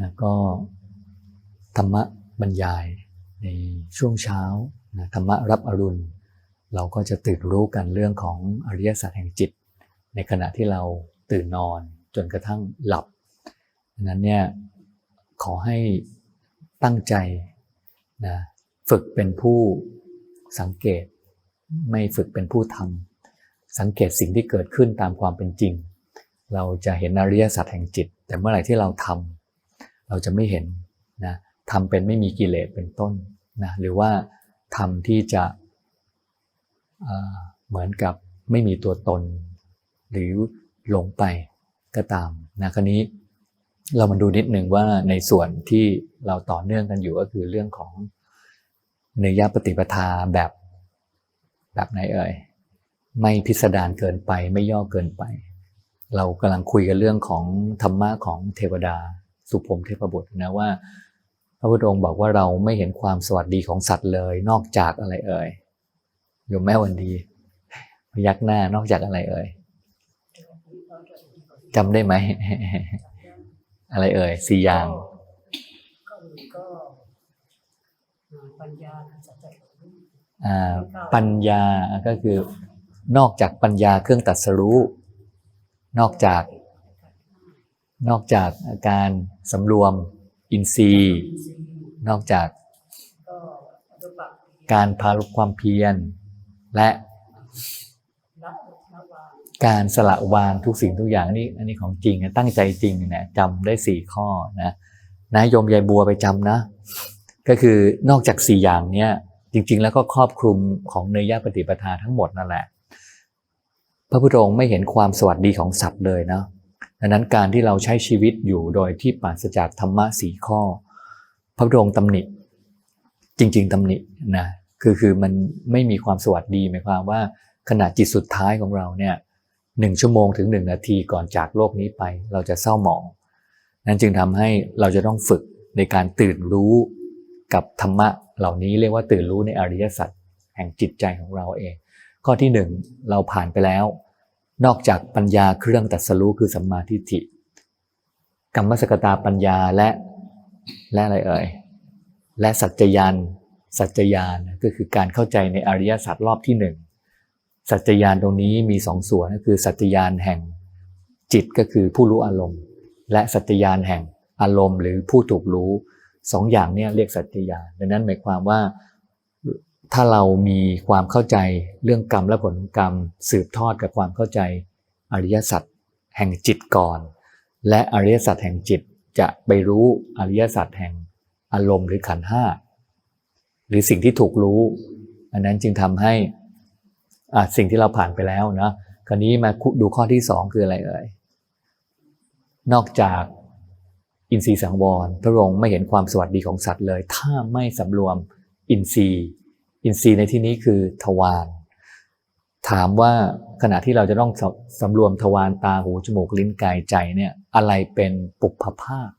นะก็ธรรมะบรรยายในช่วงเช้านะธรรมะรับอรุณ เราก็จะตื่นรู้กันเรื่องของอริยสัจแห่งจิต ในขณะที่เราตื่นนอนจนกระทั่งหลับนั้นเนี่ยขอให้ตั้งใจนะฝึกเป็นผู้สังเกต ไม่ฝึกเป็นผู้ทำสังเกตสิ่งที่เกิดขึ้นตามความเป็นจริง เราจะเห็นอริยสัจแห่งจิต แต่เมื่อไหร่ที่เราทำ เราจะไม่เห็นนะทำเป็นไม่มีกิเลสเป็นต้นนะหรือว่าทำที่จะเหมือนกับไม่มีตัวตน หรือหลงไปก็ตามนะคราวนี้เรามาดูนิดหนึ่งว่าในส่วนที่เราต่อเนื่องกันอยู่ก็คือเรื่องของเนยยปฏิปทาแบบแบบไหนเอ่ยไม่พิสดารเกินไปไม่ย่อเกินไป เรากำลังคุยกันเรื่องของธรรมะของเทวดา สุภมเทพบุตรนะว่า พระพุทธองค์บอกว่าเราไม่เห็นความสวัสดีของสัตว์เลย นอกจากอะไรเอ่ยโยมแม่วันดีพยักหน้านอกจากอะไรเอ่ยจำได้ไหม อะไรเอ่ยสี่อย่างปัญญาปัญญาก็คือนอกจากปัญญาเครื่องตรัสรู้ นอกจาก นอกจากอาการสำรวมอินทรีย์ นอกจากการพาลุความเพียร และการสละวางทุกสิ่งทุกอย่างนี่อันนี้ของจริงตั้งใจจริงนะจำได้สี่ข้อนะนะโยมยายบัวไปจำนะ ก็คือนอกจากสี่อย่างเนี้ยจริง ๆ แล้วก็ครอบคลุมของเนยยะปฏิปทาทั้งหมดนั่นแหละ พระพุทธองค์ไม่เห็นความสวัสดีของสัตว์เลยเนาะ ดังนั้นการที่เราใช้ชีวิตอยู่โดยที่ปราศจากธรรมะสี่ข้อ พระพุทธองค์ตำหนิ จริง ๆตำหนินะคือคือมันไม่มีความสวัสดีหมายความว่าขณะจิตสุดท้ายของเราเนี่ยหนึ่งชั่วโมงถึงหนึ่งนาทีก่อนจากโลกนี้ไป เราจะเศร้าหมอง นั้นจึงทำให้เราจะต้องฝึกในการตื่นรู้กับธรรมะเหล่านี้เรียกว่าตื่นรู้ในอริยสัจแห่งจิตใจของเราเอง ข้อที่หนึ่งเราผ่านไปแล้ว นอกจากปัญญาเครื่องตรัสรู้คือสัมมาทิฏฐิกรรมสกตาปัญญาและและอะไรเอ่ยและสัจจยานสัจจยานก็คือการเข้าใจในอริยสัจรอบที่หนึ่งสัจจยานตรงนี้มีสองส่วนก็คือสัจจยานแห่งจิตก็คือผู้รู้อารมณ์ และสัจจยานแห่งอารมณ์ หรือผู้ถูกรู้สองอย่างนี้เรียกสัจจยานดังนั้นหมายความว่า ถ้าเรามีความเข้าใจเรื่องกรรมและผลกรรม สืบทอดกับความเข้าใจอริยสัจแห่งจิตก่อน และอริยสัจแห่งจิตจะไปรู้อริยสัจแห่งอารมณ์หรือขันห้าหรือสิ่งที่ถูกรู้ อันนั้นจึงทำให้อะสิ่งที่เราผ่านไปแล้วนะคราวนี้มาดูข้อที่สองคืออะไรเอ่ยนอกจากอินทรีย์สังวรพระองค์ไม่เห็นความสวัสดีของสัตว์เลย ถ้าไม่สำรวมอินทรีย์ อินทรีย์ในที่นี้คือทวารถามว่าขณะที่เราจะต้องสสำรวมทวารตาหูจมูกลิ้นกายใจเนี่ยอะไรเป็นปุพภาค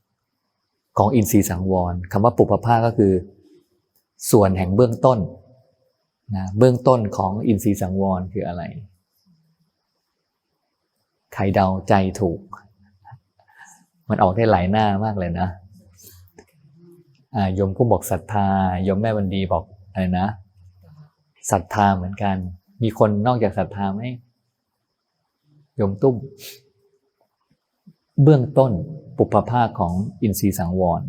ของอินทรีย์สังวรคำว่าปุพภาคก็คือ ส่วนแห่งเบื้องต้นนะเบื้องต้นของอินทรีย์สังวรคืออะไร ใครเดาใจถูก มันออกได้หลายหน้ามากเลยนะอ่ายมกุ้งบอกศรัทธายมแม่วันดีบอกอะไรนะ ศรัทธาเหมือนกัน มีคนนอกจากศรัทธาไหมโยมตุ้ม เบื้องต้นปุพภาคของอินทรีสังวร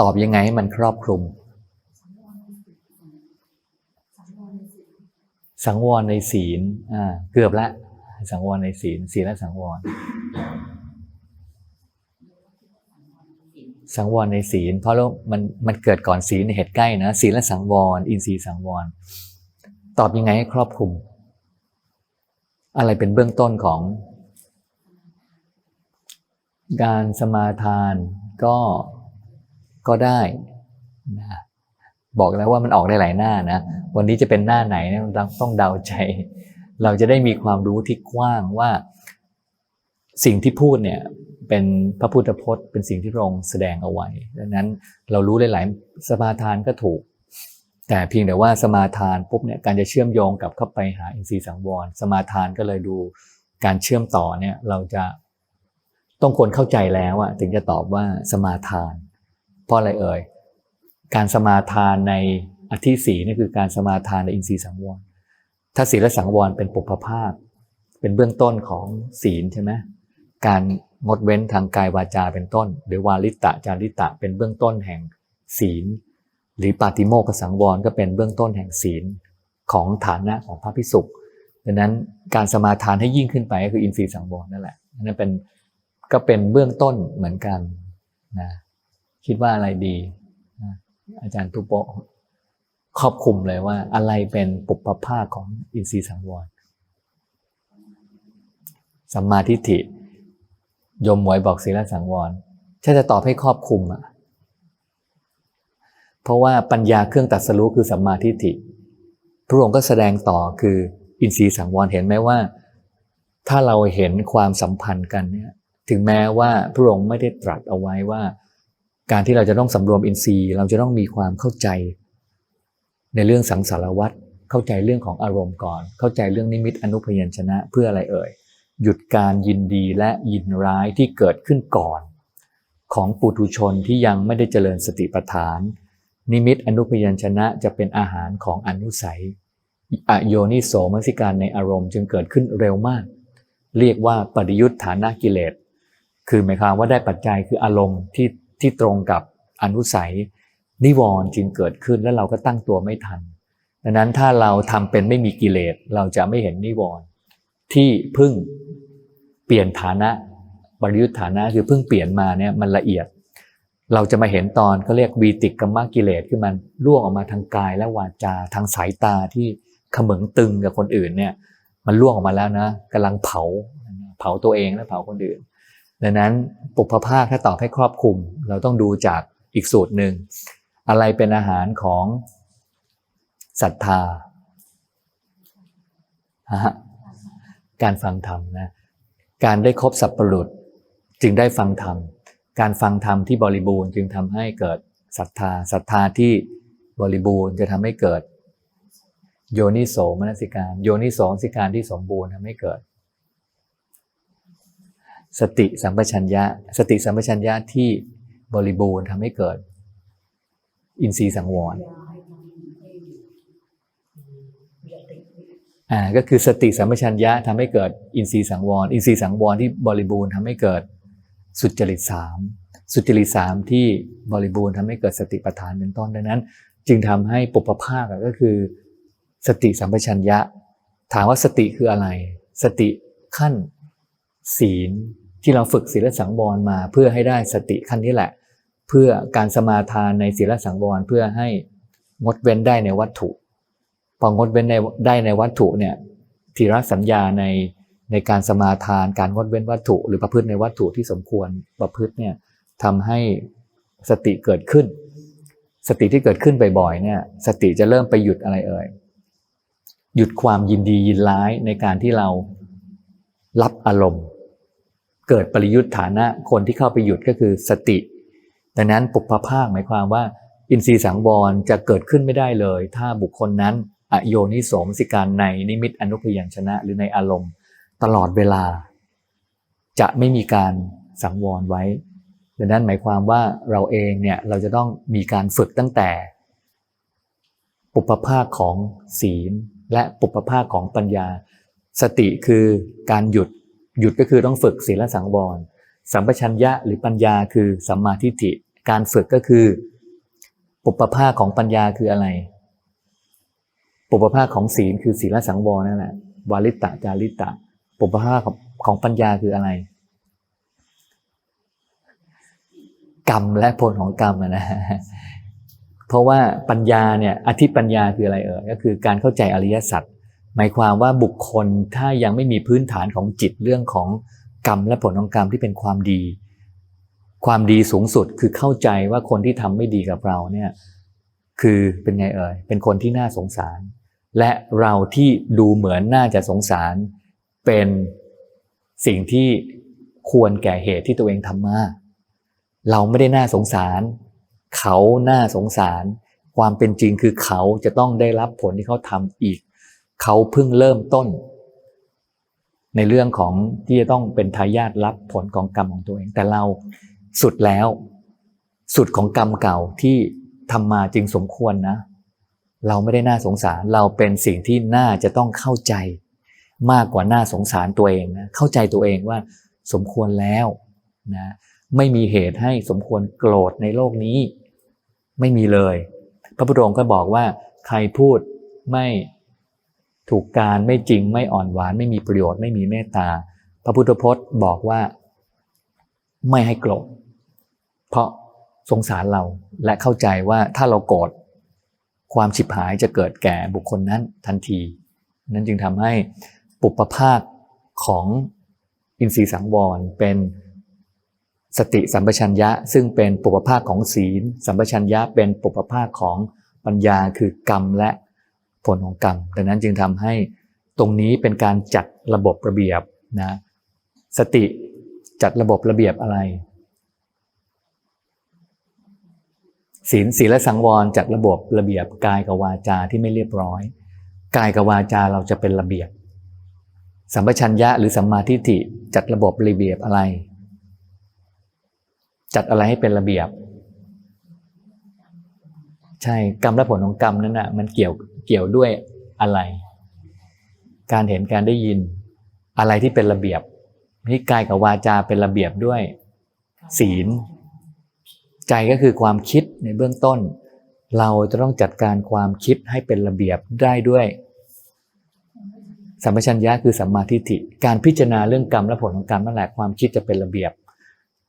ตอบยังไงให้มันครอบคลุม สังวรในศีลอ่าเกือบละ สังวรในศีลศีลและสังวร สังวรในศีล เพราะวมันมันเกิดก่อนศีลในเหตุใกล้นะศีลและสังวร อินทรีย์สังวร ตอบยังไงให้ครอบคลุม อะไรเป็นเบื้องต้นของ การสมาทานก็ก็ได้นะบอกแล้วว่ามันออกได้หลายหน้านะวันนี้จะเป็นหน้าไหนเนี่ยเราต้องเดาใจ เราจะได้มีความรู้ที่กว้างว่า สิ่งที่พูดเนี่ย เป็นพระพุทธพจน์ เป็นสิ่งที่พระองค์แสดงเอาไว้ ดังนั้นเรารู้หลาย ๆ สมาทานก็ถูก แต่เพียงแต่ว่าสมาทานปุ๊บเนี่ยการจะเชื่อมโยงกับเข้าไปหาอินทรีย์สังวร สมาทานก็เลยดูการเชื่อมต่อเนี่ยเราจะต้องคนเข้าใจแล้วอะถึงจะตอบว่าสมาทาน เพราะอะไรเอ่ยการสมาทานในอธิสีนี่คือการสมาทานในอินทรีย์สังวร ถ้าศีลสังวรเป็นปุพภาพเป็นเบื้องต้นของศีลใช่ไหมการ งดเว้นทางกายวาจาเป็นต้น หรือวาลิตะจาริตะเป็นเบื้องต้นแห่งศีล หรือปาติโมกขสังวรก็เป็นเบื้องต้นแห่งศีลของฐานะของพระพิสุดังนั้นการสมาทานให้ยิ่งขึ้นไปก็คืออินทรีย์สังวรนั่นแหละนั่นเป็นก็เป็นเบื้องต้นเหมือนกันนะคิดว่าอะไรดีนะอาจารย์ตุโปะครอบคลุมเลยว่าอะไรเป็นปุปภาคของอินทรีย์สังวรสัมมาทิฏฐิ ยมหมวยบอกศีลสังวรถ้าจะตอบให้ครอบคลุมอะเพราะว่าปัญญาเครื่องตัดสรู้คือสัมมาทิฏฐิพระองค์ก็แสดงต่อคืออินทรีย์สังวรเห็นไหมว่า ถ้าเราเห็นความสัมพันธ์กันเนี่ยถึงแม้ว่าพระองค์ไม่ได้ตรัสเอาไว้ว่า การที่เราจะต้องสำรวมอินทรีย์เราจะต้องมีความเข้าใจ ในเรื่องสังสารวัฏเข้าใจเรื่องของอารมณ์ก่อน เข้าใจเรื่องนิมิตอนุพยัญชนะเพื่ออะไรเอ่ย หยุดการยินดีและยินร้ายที่เกิดขึ้นก่อน ของปุถุชนที่ยังไม่ได้เจริญสติปัฏฐาน นิมิตอนุพยัญชนะจะเป็นอาหารของอนุสัยอโยนิโสมนสิการในอารมณ์จึงเกิดขึ้นเร็วมาก เรียกว่าปริยุทธฐานะกิเลส คือหมายความว่าได้ปัจจัยคืออารมณ์ที่ที่ตรงกับอนุสัย นิวรณ์จึงเกิดขึ้นแล้วเราก็ตั้งตัวไม่ทัน ดังนั้นถ้าเราทำเป็นไม่มีกิเลสเราจะไม่เห็นนิวรณ์ที่พึ่ง เปลี่ยนฐานะปริยุทธฐานะคือเพิ่งเปลี่ยนมาเนี่ยมันละเอียด เราจะมาเห็นตอนเขาเรียกวีติกกรรมกิเลสคือมันล่วงออกมาทางกายและวาจาทางสายตาที่ขมึงตึงกับคนอื่นเนี่ยมันล่วงออกมาแล้วนะกำลังเผาเผาตัวเองและเผาคนอื่น ดังนั้นปุพภาคถ้าตอบให้ครอบคลุม เราต้องดูจากอีกสูตรหนึ่งอะไรเป็นอาหารของศรัทธา การฟังธรรมนะ การได้ครบสัพปรุษจึงได้ฟังธรรม การฟังธรรมที่บริบูรณ์จึงทำให้เกิดศรัทธา ศรัทธาที่บริบูรณ์จะทำให้เกิด โยนิโสมนสิการ โยนิโสมนสิการที่สมบูรณ์ทำให้เกิด สติสัมปชัญญะ สติสัมปชัญญะที่บริบูรณ์ทำให้เกิด อินทรีย์สังวร ยาให้ทำให้มีสติ อ่าก็คือสติสัมปชัญญะทำให้เกิดอินทรีย์สังวร อินทรีย์สังวรที่บริบูรณ์ทำให้เกิดสุจริตสามสุจริตสามที่บริบูรณ์ทำให้เกิดสติปัฏฐานเป็นต้นดังนั้น จึงทำให้ปุพภาคก็คือ สติสัมปชัญญะ ถามว่าสติคืออะไร สติขั้นศีลที่เราฝึกศีลสังวรมาเพื่อให้ได้สติขั้นนี้แหละ เพื่อการสมาทานในศีลสังวรเพื่อให้งดเว้นได้ในวัตถุ พองดเว้นในได้ในวัตถุเนี่ยทีรสัญญาในในการสมาทานการงดเว้นวัตถุ หรือประพฤติในวัตถุที่สมควรประพฤติเนี่ยทำให้สติเกิดขึ้น สติที่เกิดขึ้นบ่อยๆเนี่ยสติจะเริ่มไปหยุดอะไรเอ่ยหยุดความยินดียินร้ายในการที่เรารับอารมณ์ เกิดปริยุทธฐานะคนที่เข้าไปหยุดก็คือสติ ดังนั้นปุพพภาคหมายความว่า อินทรีย์สังวรจะเกิดขึ้นไม่ได้เลย ถ้าบุคคลนั้น อโยนิโสมสิการในนิมิตอนุพยัญชนะ หรือในอารมณ์ ตลอดเวลา จะไม่มีการสังวรไว้ดังนั้นหมายความว่าเราเองเนี่ยเราจะต้องมีการฝึกตั้งแต่ ปุพภาคของศีล และปุพภาคของปัญญา สติคือการหยุดหยุดก็คือต้องฝึกศีลและสังวร สัมปชัญญะหรือปัญญาคือสัมมาทิฏฐิ การฝึกก็คือ ปุพภาคของปัญญาคืออะไร ปุพภาคของศีลคือศีลสังวรนั่นแหละวาลิตะจาริตะ ปุพภาคของของปัญญาคืออะไร กรรมและผลของกรรมนะเพราะว่าปัญญาเนี่ยอธิปัญญาคืออะไรเอ่ยก็คือการเข้าใจอริยสัจหมายความว่าบุคคลถ้ายังไม่มีพื้นฐานของจิตเรื่องของกรรมและผลของกรรมที่เป็นความดี ความดีสูงสุดคือเข้าใจว่าคนที่ทำไม่ดีกับเราเนี่ยคือเป็นไงเอ่ยเป็นคนที่น่าสงสาร และเราที่ดูเหมือนน่าจะสงสาร เป็นสิ่งที่ควรแก่เหตุที่ตัวเองทำมา เราไม่ได้น่าสงสาร เขาน่าสงสาร ความเป็นจริงคือเขาจะต้องได้รับผลที่เขาทำอีก เขาเพิ่งเริ่มต้น ในเรื่องของที่จะต้องเป็นทายาทรับผลของกรรมของตัวเอง แต่เราสุดแล้ว สุดของกรรมเก่าที่ทำมาจึงสมควรนะ เราไม่ได้น่าสงสาร เราเป็นสิ่งที่น่าจะต้องเข้าใจ มากกว่าน่าสงสารตัวเองนะเข้าใจตัวเองว่าสมควรแล้วนะไม่มีเหตุให้สมควรโกรธในโลกนี้ ไม่มีเลย พระพุทธองค์ก็บอกว่าใครพูดไม่ถูกการไม่จริงไม่อ่อนหวาน ไม่มีประโยชน์ไม่มีเมตตา พระพุทธพจน์บอกว่า ไม่ให้โกรธเพราะสงสารเราและเข้าใจว่าถ้าเราโกรธ ความฉิบหายจะเกิดแก่บุคคลนั้นทันที นั้นจึงทำให้ปุปภาคของอินทรีย์สังวรเป็นสติสัมปชัญญะ ซึ่งเป็นปุปภาคของศีล สัมปชัญญะเป็นปุปภาคของปัญญาคือกรรมและผลของกรรมดังนั้นจึงทำให้ตรงนี้เป็นการจัดระบบระเบียบนะสติจัดระบบระเบียบอะไร ศีลศีลและสังวรจัดระบบระเบียบกายกับวาจาที่ไม่เรียบร้อย กายกับวาจาเราจะเป็นระเบียบ สัมปชัญญะหรือสัมมาทิฏฐิจัดระบบระเบียบอะไร จัดอะไรให้เป็นระเบียบ ใช่กรรมและผลของกรรมนั้นนะ่ะมันเกี่ยวเกี่ยวด้วยอะไร การเห็นการได้ยินอะไรที่เป็นระเบียบนี่กายกับวาจาเป็นระเบียบด้วย ศีล ใจก็คือความคิดในเบื้องต้น เราจะต้องจัดการความคิดให้เป็นระเบียบได้ด้วย สัมปชัญญะคือสัมมาทิฏฐิการพิจารณาเรื่องกรรมและผลของกรรมนั่นแหละความคิดจะเป็นระเบียบ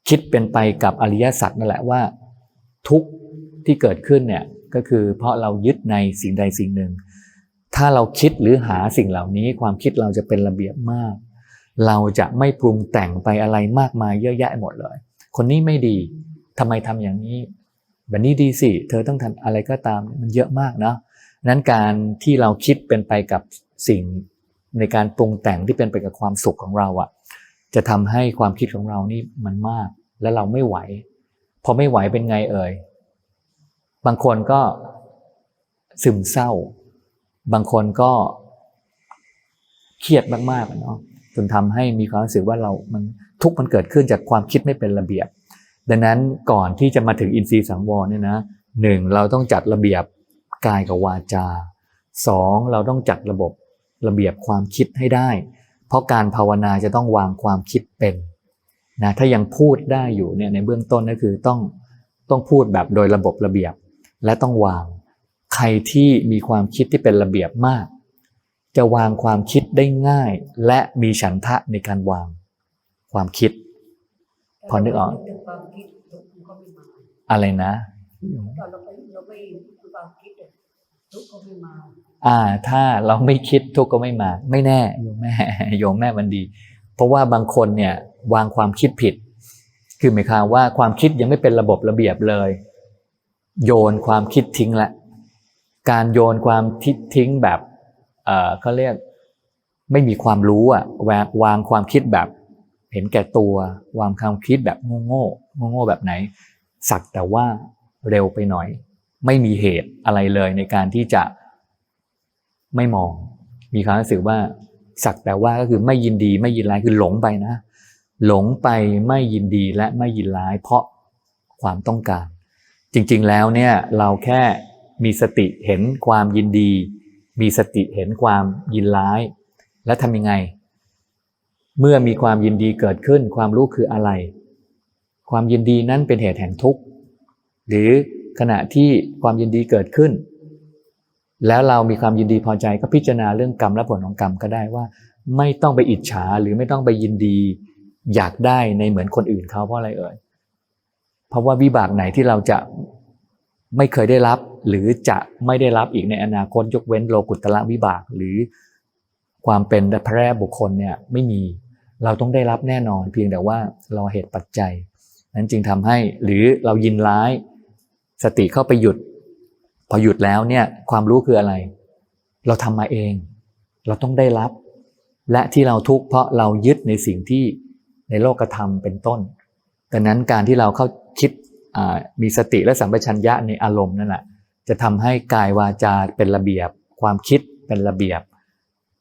คิดเป็นไปกับอริยสัจนั่นแหละว่า ทุกที่เกิดขึ้นเนี่ยก็คือเพราะเรายึดในสิ่งใดสิ่งหนึ่ง ถ้าเราคิดหรือหาสิ่งเหล่านี้ ความคิดเราจะเป็นระเบียบมาก เราจะไม่ปรุงแต่งไปอะไรมากมายเยอะแยะหมดเลย คนนี้ไม่ดี ทำไมทำอย่างนี้ แบบนี้ดีสิ เธอต้องทำอะไรก็ตามมันเยอะมากเนาะนั้นการที่เราคิดเป็นไปกับสิ่งในการปรุงแต่งที่เป็นไปกับความสุขของเราอะ่ะ จะทำให้ความคิดของเรานี่มันมาก และเราไม่ไหว พอไม่ไหวเป็นไงเอ่ย บางคนก็ซึมเศร้า บางคนก็เครียดมากๆเนาะจนทำให้มีความรู้สึกว่าเรา มันทุกข์มันเกิดขึ้นจากความคิดไม่เป็นระเบียบ ดังนั้นก่อนที่จะมาถึงอินทรีย์สังวรเนี่ยนะหนึ่งเราต้องจัดระเบียบกายกับวาจาสองเราต้องจัดระบบระเบียบความคิดให้ได้ เพราะการภาวนาจะต้องวางความคิดเป็นนะถ้ายังพูดได้อยู่เนี่ยในเบื้องต้นก็คือต้องต้องพูดแบบโดยระบบระเบียบ และต้องวางใครที่มีความคิดที่เป็นระเบียบมาก จะวางความคิดได้ง่าย และมีฉันทะในการวางความคิด พอนึกออก อะไรนะตอนเราไม่เราไม่คิดทุก็ไม่มาถ้าเราไม่คิดทุกข์ก็ไม่มา ไม่แน่โยมแม่โยมแม่มันดี เพราะว่าบางคนเนี่ยวางความคิดผิด คือหมายความว่าความคิดยังไม่เป็นระบบระเบียบเลย โยนความคิดทิ้งละ การโยนความคิดทิ้งแบบ เออเขาเรียก ไม่มีความรู้อะวางวางความคิดแบบ เห็นแก่ตัววางความคิดแบบโง่โง่โง่โง่แบบไหน สักแต่ว่าเร็วไปหน่อย ไม่มีเหตุอะไรเลยในการที่จะไม่มอง มีความรู้สึกว่าสักแต่ว่าก็คือไม่ยินดีไม่ยินร้ายคือหลงไปนะ หลงไปไม่ยินดีและไม่ยินร้าย เพราะความต้องการ จริง ๆ แล้วเนี่ยเราแค่มีสติเห็นความยินดี มีสติเห็นความยินร้าย แล้วทำยังไง เมื่อมีความยินดีเกิดขึ้น ความรู้คืออะไร ความยินดีนั้นเป็นเหตุแห่งทุกข์ หรือขณะที่ความยินดีเกิดขึ้น แล้วเรามีความยินดีพอใจก็พิจารณาเรื่องกรรมและผลของกรรมก็ได้ว่า ไม่ต้องไปอิจฉาหรือไม่ต้องไปยินดี อยากได้ในเหมือนคนอื่นเขาเพราะอะไรเอ่ยเพราะว่าวิบากไหนที่เราจะไม่เคยได้รับ หรือจะไม่ได้รับอีกในอนาคตยกเว้นโลกุตละวิบากหรือความเป็นพระแรบุคคลเนี่ยไม่มี เราต้องได้รับแน่นอน เพียงแต่ว่ารอเหตุปัจจัย นั้นจึงทำให้หรือเรายินร้าย สติเข้าไปหยุด พอหยุดแล้วเนี่ยความรู้คืออะไร เราทำมาเอง เราต้องได้รับ และที่เราทุกข์เพราะเรายึดในสิ่งที่ในโลกธรรมเป็นต้นดังนั้นการที่เราเข้าคิดมีสติและสัมปชัญญะในอารมณ์นั่นแหละจะทำให้กายวาจาเป็นระเบียบ ความคิดเป็นระเบียบ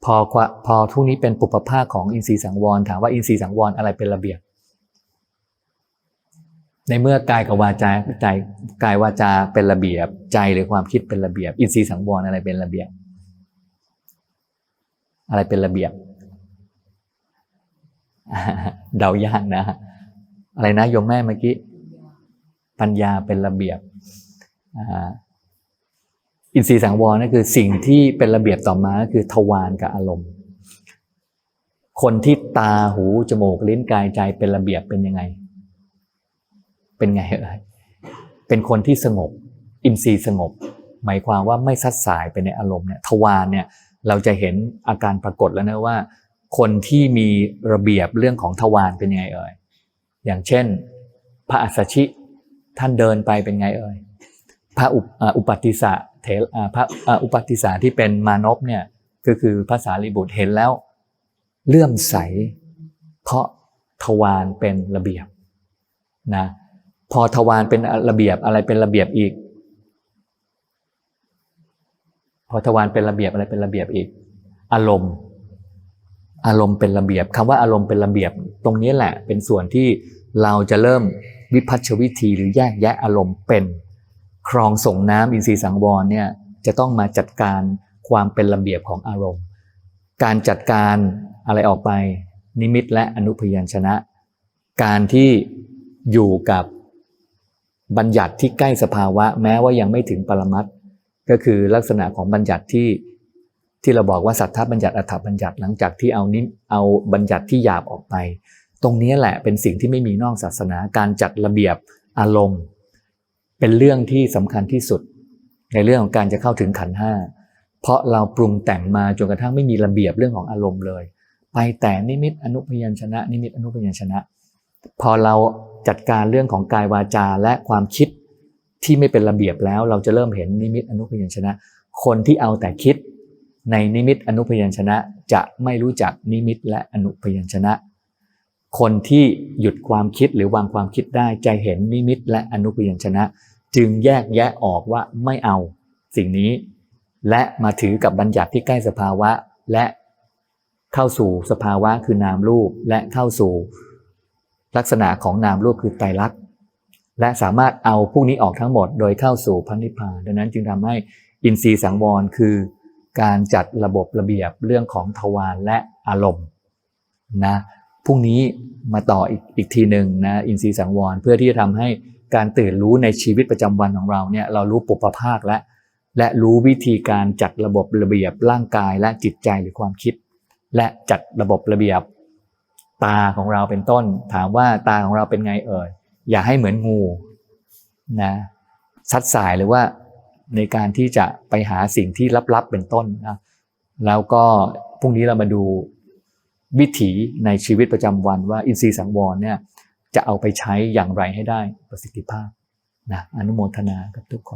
พอพอทุกนี้เป็นปุปภาคของอินทรีย์สังวร ถามว่าอินทรีย์สังวรอะไรเป็นระเบียบ ในเมื่อกายกับวาจาใจกายวาจาเป็นระเบียบ ใจหรือความคิดเป็นระเบียบ อินทรีย์สังวรอะไรเป็นระเบียบ อะไรเป็นระเบียบ เดายากนะ อะไรนะโยมแม่เมื่อกี้ ปัญญาเป็นระเบียบอ่า อินทรีย์สังวรนั่นคือสิ่งที่เป็นระเบียบต่อมาคือทวารกับอารมณ์ คนที่ตาหูจมูกลิ้นกายใจเป็นระเบียบเป็นยังไง เป็นไงเอ่ยเป็นคนที่สงบ อินทรีย์สงบ หมายความว่าไม่ซัดสายไปในอารมณ์เนี่ยทวารเนี่ยเราจะเห็นอาการปรากฏแล้วนะว่า คนที่มีระเบียบเรื่องของทวารเป็นยังไงเอ่ยอย่างเช่น พระอัสสชิท่านเดินไปเป็นไงเอ่ย พระอุปัติสะเถรอ่าพระอุปติสะที่เป็นมานพเนี่ยก็คือภาษาลิบุตรเห็นแล้ว เลื่อมใส เพราะทวารเป็นระเบียบนะพอทวารเป็นระเบียบอะไรเป็นระเบียบอีก พอทวารเป็นระเบียบอะไรเป็นระเบียบอีก อารมณ์ อารมณ์เป็นระเบียบคำว่าอารมณ์เป็นระเบียบ ตรงนี้แหละ เป็นส่วนที่เราจะเริ่มวิพัฒชวิธีหรือแยกแยะอารมณ์เป็น ครองส่งน้ำอินทรีย์สังวรเนี่ยจะต้องมาจัดการความเป็นระเบียบของอารมณ์ การจัดการอะไรออกไป นิมิตและอนุพยัญชนะ การที่อยู่กับบัญญัติที่ใกล้สภาวะ แม้ว่ายังไม่ถึงปรมัตถ์ก็คือลักษณะของบัญญัติที่ที่เราบอกว่าสัทธบัญญัติอัฏฐบัญญัติหลังจากที่เอานิเอาบัญญัติที่หยาบออกไป ตรงนี้แหละเป็นสิ่งที่ไม่มีนอกศาสนาการจัดระเบียบอารมณ์ เป็นเรื่องที่สำคัญที่สุด ในเรื่องของการจะเข้าถึงขันห้าเพราะเราปรุงแต่งมาจนกระทั่งไม่มีระเบียบเรื่องของอารมณ์เลย ไปแต่นิมิตอนุพยัญชนะ นิมิตอนุพยัญชนะ พอเราจัดการเรื่องของกายวาจาและความคิดที่ไม่เป็นระเบียบแล้ว เราจะเริ่มเห็นนิมิตอนุพยัญชนะ คนที่เอาแต่คิดในนิมิตอนุพยัญชนะจะไม่รู้จักนิมิตและอนุพยัญชนะ คนที่หยุดความคิดหรือวางความคิดได้จะเห็นนิมิตและอนุพยัญชนะ จึงแยกแยะออกว่าไม่เอาสิ่งนี้ และมาถือกับบัญญัติที่ใกล้สภาวะ และเข้าสู่สภาวะคือนามรูปและเข้าสู่ ลักษณะของนามรูปคือไตรลักษณ์และสามารถเอาพวกนี้ออกทั้งหมดโดยเข้าสู่พันธิพาดังนั้นจึงทำให้อินทรีย์สังวรคือ การจัดระบบระเบียบเรื่องของทวารและอารมณ์นะ พรุ่งนี้มาต่ออีกอีกทีหนึ่งนะอินทรีย์สังวรเพื่อที่จะทำให้การตื่นรู้ในชีวิตประจำวันของเราเนี่ยเรารู้ปุปภาคและและรู้วิธีการจัดระบบระเบียบร่างกายและจิตใจหรือความคิด และจัดระบบระเบียบ ตาของเราเป็นต้น ถามว่าตาของเราเป็นไงเอ่ยอย่าให้เหมือนงูนะซัดสายหรือว่าในการที่จะไปหาสิ่งที่ลับๆเป็นต้นนะแล้วก็พรุ่งนี้เรามาดู วิถีในชีวิตประจำวันว่าอินทรีย์สังวรเนี่ยจะเอาไปใช้อย่างไรให้ได้ประสิทธิภาพนะอนุโมทนากับทุกคน